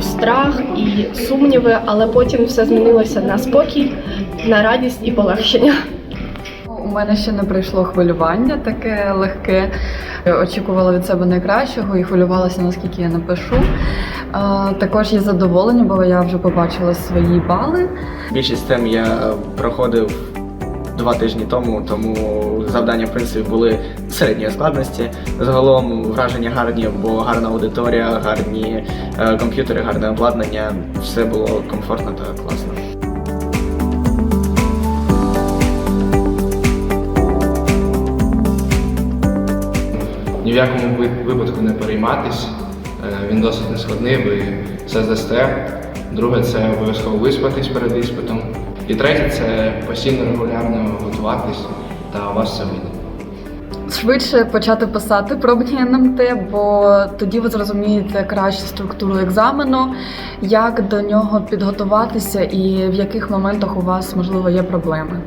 страх і сумніви, але потім все змінилося на спокій, на радість і полегшення. У мене ще не прийшло хвилювання таке легке. Очікувала від себе найкращого і хвилювалася, наскільки я напишу. А, Також є задоволення, бо я вже побачила свої бали. Більшість тем я е, проходив два тижні тому, тому завдання в принципі були середньої складності. Загалом враження гарні, бо гарна аудиторія, гарні е, комп'ютери, гарне обладнання. Все було комфортно та класно. Ні в якому випадку не перейматись. Е, Він досить нескладний, ви все здасте. Друге це обов'язково виспатись перед іспитом. І третє це постійно регулярно готуватись, та у вас все вийде. Швидше почати писати пробні НМТ, бо тоді ви зрозумієте краще структуру екзамену, як до нього підготуватися і в яких моментах у вас можливо є проблеми.